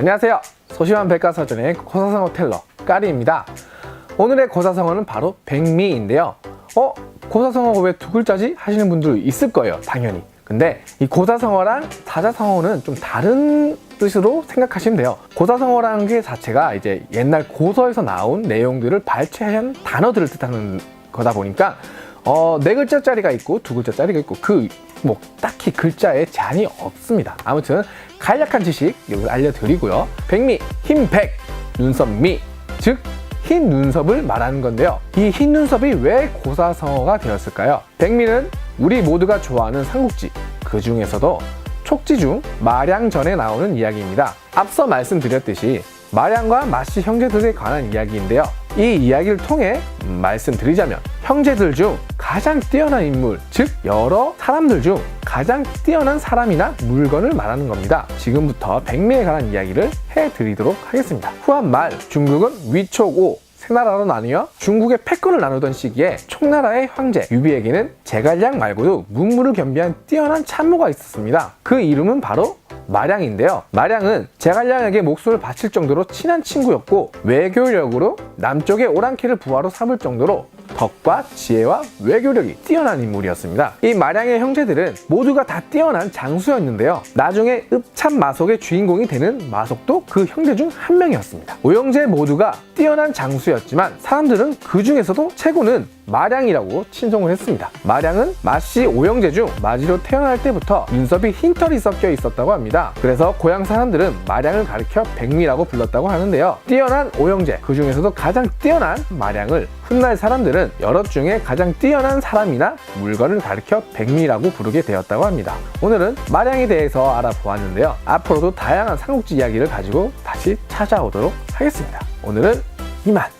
안녕하세요. 소심한 백과사전의 고사성어 텔러 까리입니다. 오늘의 고사성어는 바로 백미인데요. 어? 고사성어가 왜 두 글자지? 하시는 분들 있을 거예요. 당연히. 근데 이 고사성어랑 사자성어는 좀 다른 뜻으로 생각하시면 돼요. 고사성어라는 게 자체가 이제 옛날 고서에서 나온 내용들을 발췌한 단어들을 뜻하는 거다 보니까 어, 네 글자짜리가 있고 두 글자짜리가 있고 그 뭐 딱히 글자에 제한이 없습니다. 아무튼 간략한 지식 여기 알려드리고요. 백미, 흰백, 눈썹미, 즉 흰 눈썹을 말하는 건데요. 이 흰 눈썹이 왜 고사성어가 되었을까요? 백미는 우리 모두가 좋아하는 삼국지 그 중에서도 촉지 중 마량전에 나오는 이야기입니다. 앞서 말씀드렸듯이 마량과 마씨 형제들에 관한 이야기인데요. 이 이야기를 통해 말씀드리자면 형제들 중 가장 뛰어난 인물, 즉 여러 사람들 중 가장 뛰어난 사람이나 물건을 말하는 겁니다. 지금부터 백미에 관한 이야기를 해드리도록 하겠습니다. 후한 말 중국은 위촉오 세 나라로 나뉘어 중국의 패권을 나누던 시기에 총나라의 황제 유비에게는 제갈량 말고도 문무를 겸비한 뛰어난 참모가 있었습니다. 그 이름은 바로 마량인데요. 마량은 제갈량에게 목소를 바칠 정도로 친한 친구였고 외교력으로 남쪽의 오랑캐를 부하로 삼을 정도로 덕과 지혜와 외교력이 뛰어난 인물이었습니다. 이 마량의 형제들은 모두가 다 뛰어난 장수였는데요. 나중에 읍참 마속의 주인공이 되는 마속도 그 형제 중 한 명이었습니다. 오형제 모두가 뛰어난 장수였지만 사람들은 그 중에서도 최고는 마량이라고 칭송을 했습니다. 마량은 마씨 오형제 중 마지로 태어날 때부터 눈썹이 흰털이 섞여 있었다고 합니다. 그래서 고향 사람들은 마량을 가리켜 백미라고 불렀다고 하는데요. 뛰어난 오형제, 그 중에서도 가장 뛰어난 마량을 훗날 사람들은 여럿 중에 가장 뛰어난 사람이나 물건을 가리켜 백미라고 부르게 되었다고 합니다. 오늘은 마량에 대해서 알아보았는데요. 앞으로도 다양한 삼국지 이야기를 가지고 다시 찾아오도록 하겠습니다. 오늘은 이만!